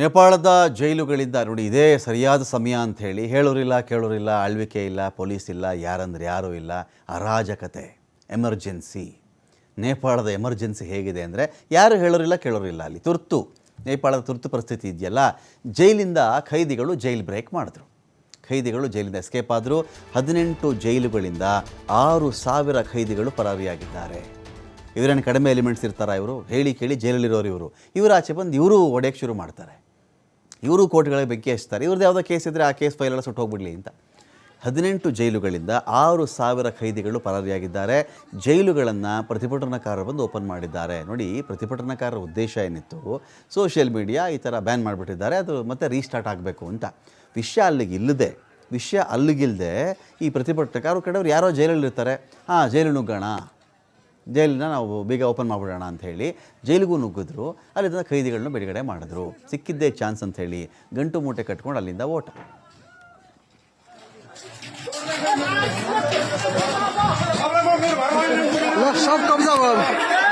ನೇಪಾಳದ ಜೈಲುಗಳಿಂದ ನೋಡಿ, ಇದೇ ಸರಿಯಾದ ಸಮಯ ಅಂತ ಹೇಳಿ ಹೇಳೋರಿಲ್ಲ, ಕೇಳೋರಿಲ್ಲ, ಆಳ್ವಿಕೆ ಇಲ್ಲ, ಪೊಲೀಸ್ ಇಲ್ಲ, ಯಾರಂದ್ರೆ ಯಾರೂ ಇಲ್ಲ, ಅರಾಜಕತೆ, ಎಮರ್ಜೆನ್ಸಿ. ನೇಪಾಳದ ಎಮರ್ಜೆನ್ಸಿ ಹೇಗಿದೆ ಅಂದರೆ ಯಾರು ಹೇಳೋರಿಲ್ಲ, ಕೇಳೋರಿಲ್ಲ ಅಲ್ಲಿ. ತುರ್ತು, ನೇಪಾಳದ ತುರ್ತು ಪರಿಸ್ಥಿತಿ ಇದೆಯಲ್ಲ, ಜೈಲಿಂದ ಖೈದಿಗಳು ಜೈಲ್ ಬ್ರೇಕ್ ಮಾಡಿದ್ರು. ಖೈದಿಗಳು ಜೈಲಿಂದ ಎಸ್ಕೇಪ್ ಆದರೂ. ಹದಿನೆಂಟು ಜೈಲುಗಳಿಂದ ಆರು ಸಾವಿರ ಖೈದಿಗಳು ಪರಾರಿಯಾಗಿದ್ದಾರೆ. ಇವರೇನು ಕಡಿಮೆ ಎಲಿಮೆಂಟ್ಸ್ ಇರ್ತಾರ ಇವರು? ಹೇಳಿ ಕೇಳಿ ಜೈಲಲ್ಲಿರೋರು ಇವರು. ಇವರು ಆಚೆ ಬಂದು ಇವರು ಒಡೆಯಕ್ಕೆ ಶುರು ಮಾಡ್ತಾರೆ. ಇವರು ಕೋರ್ಟ್ಗಳಿಗೆ ಬೆಂಕಿ ಹಚ್ತಾರೆ ಇವ್ರದ್ದು ಯಾವುದೋ ಕೇಸ್ ಇದ್ದರೆ ಆ ಕೇಸ್ ಫೈಲೆಲ್ಲ ಸುಟ್ಟು ಹೋಗ್ಬಿಡಲಿ ಅಂತ. ಹದಿನೆಂಟು ಜೈಲುಗಳಿಂದ ಆರು ಸಾವಿರ ಖೈದಿಗಳು ಪರಾರಿಯಾಗಿದ್ದಾರೆ. ಜೈಲುಗಳನ್ನು ಪ್ರತಿಭಟನಾಕಾರರು ಬಂದು ಓಪನ್ ಮಾಡಿದ್ದಾರೆ. ನೋಡಿ, ಪ್ರತಿಭಟನಾಕಾರರ ಉದ್ದೇಶ ಏನಿತ್ತು? ಸೋಷಿಯಲ್ ಮೀಡಿಯಾ ಈ ಥರ ಬ್ಯಾನ್ ಮಾಡಿಬಿಟ್ಟಿದ್ದಾರೆ. ಅದು ಮತ್ತೆ ರೀಸ್ಟಾರ್ಟ್ ಆಗಬೇಕು ಅಂತ. ವಿಷಯ ಅಲ್ಲಿಗೆ ಇಲ್ಲದೆ, ವಿಷಯ ಅಲ್ಲಿಗಿಲ್ಲದೆ ಈ ಪ್ರತಿಭಟನಾಕಾರರು ಕಡೆಯವರು ಯಾರೋ ಜೈಲಲ್ಲಿರ್ತಾರೆ. ಹಾಂ ಜೈಲು ನುಗ್ಗೋಣ. ಜೈಲನ್ನ ನಾವು ಬೇಗ ಓಪನ್ ಮಾಡಿಬಿಡೋಣ ಅಂತ ಹೇಳಿ ಜೈಲಿಗೂ ನುಗ್ಗಿದ್ರು ಅಲ್ಲಿಂದ ಖೈದಿಗಳನ್ನ ಬಿಡುಗಡೆ ಮಾಡಿದ್ರು ಸಿಕ್ಕಿದ್ದೇ ಚಾನ್ಸ್ ಅಂತ ಹೇಳಿ ಗಂಟು ಮೂಟೆ ಕಟ್ಕೊಂಡು ಅಲ್ಲಿಂದ ಓಟ ल सब कब्जा भयो